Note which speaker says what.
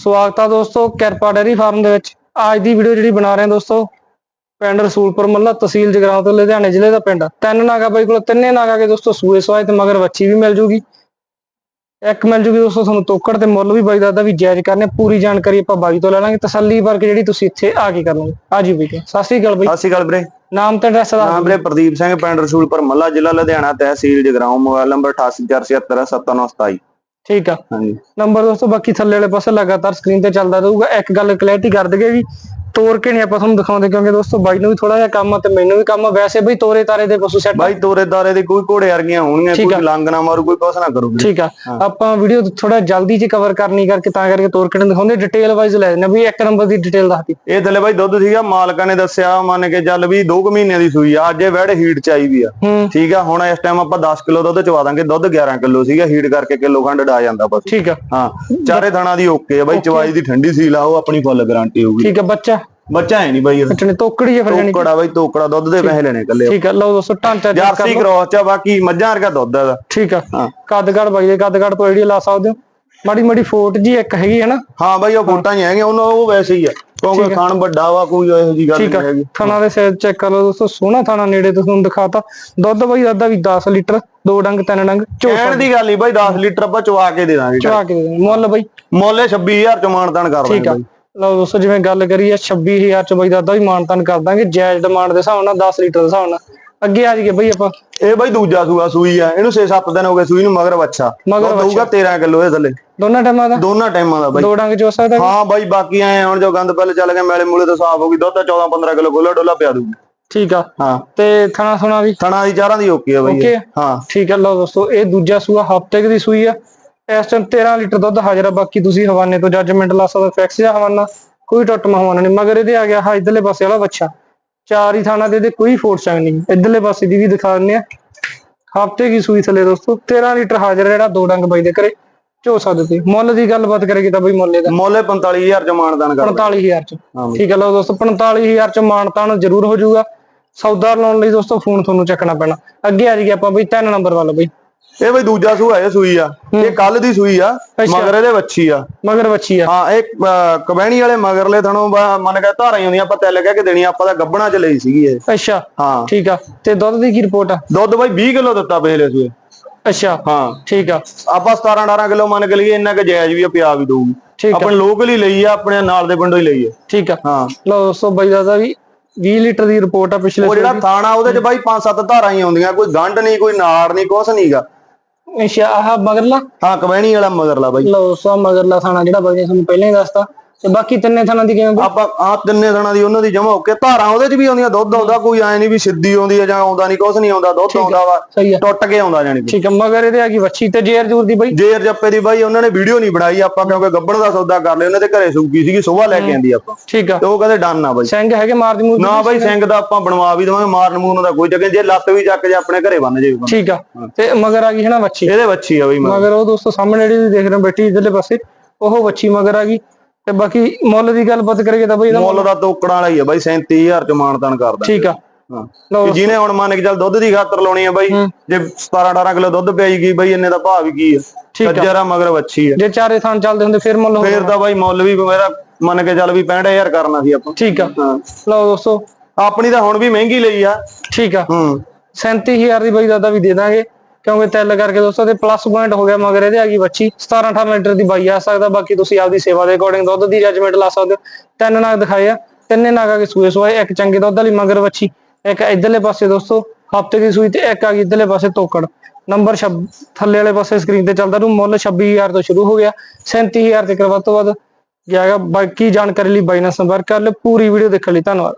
Speaker 1: ਸਵਾਗਤ ਆ ਦੋਸਤੋ ਕਿਰਪਾ ਡੈਰੀ ਫਾਰਮ ਦੇ ਵਿੱਚ। ਅੱਜ ਦੀ ਵੀਡੀਓ ਜਿਹੜੀ ਬਣਾ ਰਹੇ ਹਾਂ ਦੋਸਤੋ ਪਿੰਡ ਰਸੂਲਪੁਰ ਮੱਲਾ ਤਹਿਸੀਲ ਜਗਰਾਉਂ ਤੋਂ ਲੁਧਿਆਣੇ ਜ਼ਿਲ੍ਹੇ ਦਾ ਪਿੰਡ। ਤਿੰਨ ਨਾਗਾ ਬਾਈ ਕੋਲ ਤਿੰਨੇ ਨਾਗਾ ਕੇ ਦੋਸਤੋ ਸੂਏ ਸਵਾਏ ਤੇ ਮਗਰ ਵੱਛੀ ਵੀ ਮਿਲ ਜੂਗੀ। ਇੱਕ ਮਿਲ ਜੂਗੀ ਦੋਸਤੋ ਤੁਹਾਨੂੰ ਤੋਕੜ ਤੇ ਮੁੱਲ ਵੀ ਬਾਈ ਦਾ ਵੀ ਜਾਇਜ਼ ਕਰਨੇ ਪੂਰੀ ਜਾਣਕਾਰੀ ਆਪਾਂ ਬਾਈ ਤੋਂ ਲੈ ਲਾਂਗੇ। ਤਸੱਲੀ ਕਰਕੇ ਜਿਹੜੀ ਤੁਸੀਂ ਇੱਥੇ ਆ ਕੇ ਕਰ ਲਓਗੇ। ਆ ਜੀ ਬਾਈ। ਸਤਿ ਸ੍ਰੀ ਅਕਾਲ ਬਾਈ।
Speaker 2: ਸਤਿ ਸ਼੍ਰੀ ਅਕਾਲ ਵੀਰੇ।
Speaker 1: ਨਾਮ ਤੇ ਐਡਰੈਸ ਦਾ
Speaker 2: ਨਾਮ ਵੀਰੇ ਪ੍ਰਦੀਪ ਸਿੰਘ ਪਿੰਡ ਰਸੂਲਪੁਰ ਮੱਲਾ ਜ਼ਿਲ੍ਹਾ ਲੁਧਿਆਣਾ ਤਹਿਸੀਲ ਜਗਰਾਉਂ ਮੋਬਾਈਲ ਨੰਬਰ 8847777927
Speaker 1: ਠੀਕ ਆ।
Speaker 2: ਹਾਂਜੀ।
Speaker 1: ਨੰਬਰ ਦੋਸਤੋ ਬਾਕੀ ਥੱਲੇ ਵਾਲੇ ਪਾਸੇ ਲਗਾਤਾਰ ਸਕਰੀਨ ਤੇ ਚੱਲਦਾ ਰਹੂਗਾ। ਇੱਕ ਗੱਲ ਕਲੈਰਿਟੀ ਕਰ ਦਗੇ ਵੀ ਤੋੜ ਕੇ ਨਹੀਂ ਆਪਾਂ ਤੁਹਾਨੂੰ ਦਿਖਾਉਂਦੇ ਕਿਉਂਕਿ ਦੋਸਤੋ ਬਾਈ ਨੂੰ ਵੀ ਥੋੜਾ ਜਿਹਾ ਕੰਮ ਆ ਤੇ ਮੈਨੂੰ ਵੀ ਕੰਮ ਆ। ਵੈਸੇ ਬਈ ਤੋਰੇ ਤਾਰੇ ਦੇ ਪਸ਼ੂ ਸੈੱਟ
Speaker 2: ਬਾਈ ਤੋਰੇ ਦਾਰੇ ਦੇ ਕੋਈ ਘੋੜੇ ਵਰਗੀਆਂ ਹੋਣਗੀਆਂ। ਕੋਈ ਲੰਗ ਨਾ ਮਾਰੂ ਕੋਈ ਕੁਛ ਨਾ ਕਰੂ
Speaker 1: ਠੀਕ ਆ। ਆਪਾਂ ਵੀਡੀਓ ਥੋੜਾ ਜਲਦੀ ਚ ਕਵਰ ਕਰਨੀ ਕਰਕੇ ਤਾਂ ਕਰਕੇ ਤੋਰ ਕੇ ਨਹੀਂ ਦਿਖਾਉਂਦੇ। ਡਿਟੇਲ ਵਾਈਜ਼ ਲੈ ਜਾਂਦੇ ਵੀ ਇੱਕ ਨੰਬਰ ਦੀ ਡਿਟੇਲ ਦੱਸਦੀ
Speaker 2: ਇਹ ਥੱਲੇ ਬਾਈ ਦੁੱਧ ਸੀਗਾ ਮਾਲਕਾਂ ਨੇ ਦੱਸਿਆ ਮੰਨ ਕੇ ਚੱਲ ਵੀ 2 ਮਹੀਨਿਆਂ ਦੀ ਸੂਈ ਆ ਅੱਜ ਇਹ ਵੈੜ ਹੀਟ ਚ ਆਈ ਵੀ ਆ। ਠੀਕ ਆ ਹੁਣ ਇਸ ਟਾਈਮ ਆਪਾਂ 10 ਕਿਲੋ ਦੁੱਧ ਚਵਾ ਦਾਂਗੇ ਦੁੱਧ 11 ਕਿਲੋ ਸੀਗਾ ਹੀਟ ਕਰਕੇ ਕਿਲੋ ਖੰਡ ਡਾ ਜਾਂਦਾ ਬਸ।
Speaker 1: ਠੀਕ ਆ।
Speaker 2: ਹਾਂ ਚਾਰੇ ਥਾਣਾ ਦੀ ਓਕੇ ਆ ਬਾਈ ਚਵਾਈ ਦੀ ਠੰਡੀ ਸੀਲ ਆ ਉਹ ਆਪਣੀ ਫੁੱਲ ਗਾਰੰਟੀ ਹੋਊਗੀ।
Speaker 1: ਠੀਕ ਆ ਬੱਚਾ।
Speaker 2: ਬੱਚਾ ਹੈ ਨਹੀਂ ਬਾਈ
Speaker 1: ਕੱਟਣੇ ਤੋਕੜੀ ਜੇ ਫਿਰ ਜਾਨੀ
Speaker 2: ਤੋਕੜਾ ਬਾਈ ਤੋਕੜਾ ਦੁੱਧ ਦੇ ਪੈਸੇ ਲੈਣੇ ਕੱਲੇ
Speaker 1: ਠੀਕ ਆ ਲਓ ਦੋਸਤੋ ਢਾਂਚਾ ਚੈੱਕ ਕਰ
Speaker 2: ਜਰਸੀ ਕ੍ਰੋਸ ਚ ਬਾਕੀ ਮੱਝਾਂ ਵਰਗਾ ਦੁੱਧ ਇਹਦਾ।
Speaker 1: ਠੀਕ ਆ।
Speaker 2: ਹਾਂ।
Speaker 1: ਕੱਦਗੜ ਬਾਈ ਦੇ ਕੱਦਗੜ ਤੋਂ ਆਈਡੀਆ ਲਾ ਸਕਦੇ ਹੋ। ਮਾੜੀ ਮਾੜੀ ਫੋਟ ਜੀ ਇੱਕ ਹੈਗੀ ਹੈ ਨਾ।
Speaker 2: ਹਾਂ ਬਾਈ ਉਹ ਫੋਟਾਂ ਹੀ ਹੈਗੀਆਂ ਉਹਨਾਂ ਉਹ ਵੈਸੇ ਹੀ ਆ। ਕਿਉਂਕਿ ਖਾਣ ਵੱਡਾ ਵਾ ਕੋਈ ਇਹੋ ਜੀ ਗੱਲ ਨਹੀਂ ਹੈਗੀ।
Speaker 1: ਥਾਣਾ ਦੇ ਸਾਈਜ਼ ਚੈੱਕ ਕਰ ਲਓ ਦੋਸਤੋ ਸੋਹਣਾ ਥਾਣਾ ਨੇੜੇ ਤੋਂ ਤੁਹਾਨੂੰ ਦਿਖਾਤਾ। ਦੁੱਧ ਬਾਈ ਦਾਦਾ ਵੀ 10 ਲੀਟਰ ਦੋ ਡੰਗ ਤਿੰਨ ਡੰਗ
Speaker 2: ਕਹਿਣ ਦੀ ਗੱਲ ਨਹੀਂ ਬਾਈ 10 ਲੀਟਰ ਆਪਾਂ ਚਵਾ ਕੇ ਦੇ ਦਾਂਗੇ
Speaker 1: ਚਵਾ ਕੇ ਦੇ। ਮੁੱਲ ਬਾਈ।
Speaker 2: ਮੁੱਲ 26000 ਚ ਮਾਨਤਾਨ ਕਰ
Speaker 1: ਠੀਕ ਆ।
Speaker 2: ਬਾਈ।
Speaker 1: ਲਓ ਦੋਸਤੋ ਜਿਵੇਂ ਗੱਲ ਕਰੀਏ 26000 ਚ ਬਾਈ ਦਾਦਾ ਵੀ ਮਾਨਤਨ ਕਰ ਦਾਂਗੇ ਜਾਇਜ਼ ਡਿਮਾਂਡ ਦੇ ਹਿਸਾਬ ਨਾਲ 10 ਲੀਟਰ ਦੇ ਹਿਸਾਬ ਨਾਲ। ਅੱਗੇ ਆ ਜਾਈਏ ਬਾਈ ਆਪਾਂ।
Speaker 2: ਇਹ ਬਾਈ ਦੂਜਾ ਸੂਆ ਸੂਈ ਆ। ਇਹਨੂੰ 6-7 ਦਿਨ ਹੋ ਗਏ ਸੂਈ ਨੂੰ ਮਗਰ ਬੱਚਾ
Speaker 1: ਮਗਰ
Speaker 2: ਦਊਗਾ 13 ਕਿਲੋ ਇਹ ਥੱਲੇ।
Speaker 1: ਦੋਨਾਂ ਟਾਈਮਾਂ ਦਾ?
Speaker 2: ਦੋਨਾਂ ਟਾਈਮਾਂ ਦਾ ਬਾਈ।
Speaker 1: ਦੋ ਡੰਗ ਚੋ ਸਕਦਾ
Speaker 2: ਹਾਂ ਬਾਈ ਬਾਕੀ ਐ ਹੁਣ ਜੋ ਗੰਦ ਪਹਿਲੇ ਚੱਲ ਗਿਆ ਮੈਲੇ ਮੂਲੇ ਤੋਂ ਸਾਫ਼ ਹੋ ਗਈ ਦੁੱਧ ਤਾਂ 14-15 ਕਿਲੋ ਗੋਲਾ ਡੋਲਾ ਪਿਆ ਦੂਗੀ
Speaker 1: ਠੀਕ ਆ।
Speaker 2: ਹਾਂ।
Speaker 1: ਤੇ ਥਣਾ ਸੁਣਾ ਵੀ?
Speaker 2: ਥਣਾ ਦੀ ਚਾਰਾਂ ਦੀ ਓਕੇ ਆ ਬਾਈ।
Speaker 1: ਆ?
Speaker 2: ਹਾਂ।
Speaker 1: ਠੀਕ ਹੈ ਲਓ ਦੋਸਤੋ ਇਹ ਦੂਜਾ ਸੂਆ ਹਫ਼ਤੇ ਦੀ ਸੂਈ ਆ। ਇਸ ਟਾਈਮ 13 ਲੀਟਰ ਦੁੱਧ ਹਾਜ਼ਰ ਆ ਬਾਕੀ ਤੁਸੀਂ ਹਵਾਨੇ ਤੋਂ ਜੱਜਮੈਂਟ ਲਾ ਸਕਦੇ ਫੈਕਸ ਜਾਂ ਹਵਾਨਾ ਕੋਈ ਟੁੱਟ ਹਵਾਨਾ ਨਹੀਂ। ਮਗਰ ਇਹਦੇ ਆ ਗਿਆ ਹਾਂ ਇਧਰਲੇ ਪਾਸੇ ਵਾਲਾ ਬੱਚਾ। ਚਾਰ ਹੀ ਥਾਣਾ ਦੇ ਇਹਦੇ ਕੋਈ ਫੋਰਸ ਨਹੀਂ। ਇਧਰਲੇ ਪਾਸੇ ਦੀ ਵੀ ਦਿਖਾ ਦਿੰਦੇ ਆ। ਹਫ਼ਤੇ ਕੀ ਸੂਈ ਥੱਲੇ ਦੋਸਤੋ 13 ਲੀਟਰ ਹਾਜ਼ਰ ਜਿਹੜਾ ਦੋ ਡੰਗ ਬਾਈ ਦੇ ਘਰੇ ਝੋ ਸਕਦੇ ਤੇ। ਮੁੱਲ ਦੀ ਗੱਲਬਾਤ ਕਰੇਗੀ ਤਾਂ ਬਈ ਮੁੱਲ ਇਹਦਾ
Speaker 2: ਮੁੱਲ 45000 ਚ ਮਾਨਤਾਨ ਕਰ
Speaker 1: 45000 ਚ। ਠੀਕ ਹੈ ਲਓ ਦੋਸਤੋ 45000 ਚ ਮਾਨਤਾਨ ਜ਼ਰੂਰ ਹੋ ਜਾਊਗਾ। ਸੌਦਾ ਲਾਉਣ ਲਈ ਦੋਸਤੋ ਫੋਨ ਤੁਹਾਨੂੰ ਚੱਕਣਾ ਪੈਣਾ। ਅੱਗੇ ਆ ਜਾਈਏ ਆਪਾਂ ਬਈ 3 ਨੰਬਰ ਵੱਲ ਬਈ।
Speaker 2: ਇਹ ਬਈ ਦੂਜਾ ਸੂਆ ਇਹ ਸੂਈ ਆ। ਇਹ ਕੱਲ ਦੀ ਸੂਈ ਆ। ਮਗਰ ਇਹਦੇ ਵੱਛੀ ਆ।
Speaker 1: ਮਗਰ ਬੱਚੀ ਆ।
Speaker 2: ਹਾਂ ਇਹ ਕਬੈਣੀ ਵਾਲੇ ਮਗਰਲੇ ਥਣੋਂ ਮੰਨ ਕੇ ਧਾਰਾਂ ਹੀ ਹੁੰਦੀਆਂ ਆਪਾਂ ਤਿਲ ਕਹਿ ਕੇ ਦੇਣੀ ਆਪਾਂ ਤਾਂ ਗੱਬਣਾ ਚ ਲਈ ਸੀਗੀ ਇਹ।
Speaker 1: ਅੱਛਾ।
Speaker 2: ਹਾਂ।
Speaker 1: ਠੀਕ ਆ। ਤੇ ਦੁੱਧ ਦੀ ਕੀ ਰਿਪੋਰਟ ਆ?
Speaker 2: ਦੁੱਧ ਬਾਈ 20 ਕਿਲੋ ਦਿੱਤਾ ਪਿਛਲੇ ਸੂਏ।
Speaker 1: ਅੱਛਾ।
Speaker 2: ਹਾਂ।
Speaker 1: ਠੀਕ ਆ।
Speaker 2: ਆਪਾਂ 17 18 ਕਿਲੋ ਮੰਨ ਕੇ ਲਈਏ ਇੰਨਾ ਕੁ ਜਾਇਜ਼ ਵੀ ਆ, ਪਿਆ ਵੀ ਦਊਗੀ।
Speaker 1: ਠੀਕ ਆ।
Speaker 2: ਆਪਣੇ ਲੋਕਲ ਹੀ ਲਈ ਆ ਆਪਣੇ ਨਾਲ ਦੇ ਪਿੰਡੋਂ ਹੀ ਲਈ ਆ
Speaker 1: ਠੀਕ ਆ।
Speaker 2: ਹਾਂ।
Speaker 1: ਲਓ ਦੋਸਤੋ ਬਾਈ ਦਾ ਵੀ 20 ਲੀਟਰ ਦੀ ਰਿਪੋਰਟ ਆ ਪਿਛਲੇ
Speaker 2: ਉਹ ਜਿਹੜਾ ਥਾਣਾ ਉਹਦੇ ਚ ਬਾਈ 5-7 ਧਾਰਾਂ ਹੀ ਆਉਂਦੀਆਂ ਕੋਈ ਗੰਢ ਨਹੀਂ ਕੋਈ ਨਾੜ ਨਹੀਂ ਕੁਛ ਨਹੀਂਗਾ
Speaker 1: ਅੱਛਾ ਆਹ ਮਗਰਲਾ?
Speaker 2: ਹਾਂ ਕਬੈਣੀ ਵਾਲਾ ਮਗਰਲਾ ਬਾਈ।
Speaker 1: ਲਓ ਸੋ ਮਗਰਲਾ ਥਾਣਾ ਜਿਹੜਾ ਬਾਈ ਨੇ ਤੁਹਾਨੂੰ ਪਹਿਲਾਂ ਹੀ ਦੱਸਤਾ। ਤੇ ਬਾਕੀ ਤਿੰਨੇ ਥਾਣਾ ਦੀ ਕਿਵੇਂ?
Speaker 2: ਆਪਾਂ ਆ ਤਿੰਨੇ ਥਾਣਾ ਦੀ ਉਹਨਾਂ ਦੀ ਜਮਾ ਹੋ ਕੇ ਧਾਰਾਂ ਉਹਦੇ ਚ ਵੀ ਆਉਂਦੀਆਂ ਦੁੱਧ ਆਉਂਦਾ ਕੋਈ ਐ ਨਹੀਂ ਵੀ ਸਿੱਧੀ ਆਉਂਦੀ ਆ ਜਾਂ ਆਉਂਦਾ ਨਹੀਂ ਕੁਛ ਨਹੀਂ ਆਉਂਦਾ ਦੁੱਧ ਆਉਂਦਾ ਵਾ ਟੁੱਟ ਕੇ ਆਉਂਦਾ ਜਾਨੀ ਕਿ।
Speaker 1: ਠੀਕ ਆ ਮਗਰ ਇਹਦੇ ਆ ਗਈ ਵੱਛੀ ਤੇ ਜੇਰ ਜੂਰ ਦੀ ਬਾਈ?
Speaker 2: ਜੇਰ ਜੱਪੇ ਦੀ ਬਾਈ ਉਹਨਾਂ ਨੇ ਵੀਡੀਓ ਨਹੀਂ ਬਣਾਈ ਆਪਾਂ ਕਿਉਂਕਿ ਗੱਬੜ ਦਾ ਸੌਦਾ ਕਰ ਲਿਆ ਉਹਨਾਂ ਦੇ ਘਰੇ ਸੂਕੀ ਸੀਗੀ ਸਵੇਰ ਲੈ ਕੇ ਆਂਦੀ ਆਪਾਂ।
Speaker 1: ਠੀਕ ਆ।
Speaker 2: ਤੇ ਉਹ ਕਹਿੰਦੇ ਡਨ ਆ ਬਾਈ।
Speaker 1: ਸਿੰਘ ਹੈਗੇ ਮਾਰ ਦੀ ਮੂਰ
Speaker 2: ਨਾ ਬਾਈ ਸਿੰਘ? ਦਾ ਆਪਾਂ ਬਣਵਾ ਵੀ ਦਵਾਂਗੇ ਮਾਰਨ ਮੂਰਨ ਦਾ ਕੋਈ ਨੀ, ਜੇ ਲੱਤ ਵੀ ਚੱਕ ਜੇ ਆਪਣੇ ਘਰੇ ਬੰਨ ਜੇ
Speaker 1: ਠੀਕ ਆ ਤੇ ਮਗਰ ਆ ਗਈ ਹੈ ਨਾ ਵੱਛੀ।
Speaker 2: ਇਹਦੇ ਵੱਛੀ ਆ ਬਾਈ ਮਗਰ।
Speaker 1: ਉਹ ਦੋਸਤੋ ਸਾਹਮਣੇ ਜਿਹੜੀ ਦੇਖ ਰਹੇ ਹੋ ਬੈਠੀ ਇਧਰਲੇ ਪਾਸੇ ਉਹ ਵੱਛੀ ਮਗਰ ਆ ਗਈ। ਤੇ ਬਾਕੀ ਮੁੱਲ ਦੀ ਗੱਲਬਾਤ ਕਰੀਏ ਤਾਂ ਬਈ ਇਹਦਾ
Speaker 2: ਮੁੱਲ ਦਾ ਤੋਕੜਾਂ ਵਾਲਾ ਹੀ ਆ ਬਾਈ 37000 ਚ ਮਾਨਤਾਨ ਕਰਦਾ।
Speaker 1: ਠੀਕ ਆ।
Speaker 2: ਹਾਂ। ਜਿਹਨੇ ਹੁਣ ਮੰਨ ਕੇ ਚੱਲ ਦੁੱਧ ਦੀ ਖਾਤਰ ਲਾਉਣੀ ਆ ਬਾਈ ਜੇ 17 18 ਕਿਲੋ ਦੁੱਧ ਪਿਆਈ ਗਈ ਬਾਈ ਇੰਨੇ ਦਾ ਭਾਅ ਵੀ ਕੀ ਆ। ਕੱਜਰਾ ਮਗਰ ਵੱਛੀ ਆ।
Speaker 1: ਜੇ ਚਾਰੇ ਥਾਂ ਚੱਲਦੇ ਹੁੰਦੇ ਫਿਰ ਮੁੱਲ
Speaker 2: ਫੇਰ ਤਾਂ ਬਾਈ ਮੁੱਲ ਵੀ ਮੇਰਾ ਮੰਨ ਕੇ ਚੱਲ ਵੀ 65000 ਕਰਨਾ ਸੀ ਆਪਾਂ।
Speaker 1: ਠੀਕ ਆ।
Speaker 2: ਹਾਂ।
Speaker 1: ਲਓ ਦੋਸਤੋ।
Speaker 2: ਆਪਣੀ ਤਾਂ ਹੁਣ ਵੀ ਮਹਿੰਗੀ ਲਈ ਆ।
Speaker 1: ਠੀਕ ਆ।
Speaker 2: ਹੂੰ।
Speaker 1: 37000 ਦੀ ਬਾਈ ਦਾਦਾ ਵੀ ਦੇ ਦਾਂਗੇ। ਕਿਉਂਕਿ ਤਿਲ ਕਰਕੇ ਦੋਸਤੋ ਤੇ ਪਲੱਸ ਪੁਆਇੰਟ ਹੋ ਗਿਆ ਮਗਰ ਇਹਦੇ ਆ ਗਈ ਬੱਚੀ। 17 18 ਲੀਟਰ ਦੀ ਬਾਈ ਆ ਸਕਦਾ, ਬਾਕੀ ਤੁਸੀਂ ਆਪਦੀ ਸੇਵਾ ਦੇ ਅਕੋਰਡਿੰਗ ਦੁੱਧ ਦੀ ਜੱਜਮੈਂਟ ਲਾ ਸਕਦੇ ਹੋ। ਤਿੰਨ ਨਾਗ ਦਿਖਾਏ ਆ, ਤਿੰਨੇ ਆ ਕੇ ਸੂਏ ਸੂਏ ਇੱਕ ਚੰਗੇ ਦੁੱਧ ਵਾਲੀ ਮਗਰ ਬੱਚੀ, ਇੱਕ ਇਧਰਲੇ ਪਾਸੇ ਦੋਸਤੋ, ਹਫ਼ਤੇ ਦੀ ਸੂਈ ਤੇ ਇੱਕ ਆ ਗਈ ਇਧਰਲੇ ਪਾਸੇ ਤੋਕੜ। ਨੰਬਰ ਥੱਲੇ ਵਾਲੇ ਪਾਸੇ ਸਕਰੀਨ ਤੇ ਚੱਲਦਾ ਨੂੰ ਮੁੱਲ 26000 ਤੋਂ ਸ਼ੁਰੂ ਹੋ ਗਿਆ 37000 ਤੱਕ ਵੱਧ ਤੋਂ ਵੱਧ ਗਿਆਗਾ ਬਾਕੀ ਜਾਣਕਾਰੀ ਲਈ ਬਾਈ ਨਾਲ ਸੰਪਰਕ ਕਰ ਲਿਓ। ਪੂਰੀ ਵੀਡੀਓ ਦੇਖਣ ਲਈ ਧੰਨਵਾਦ।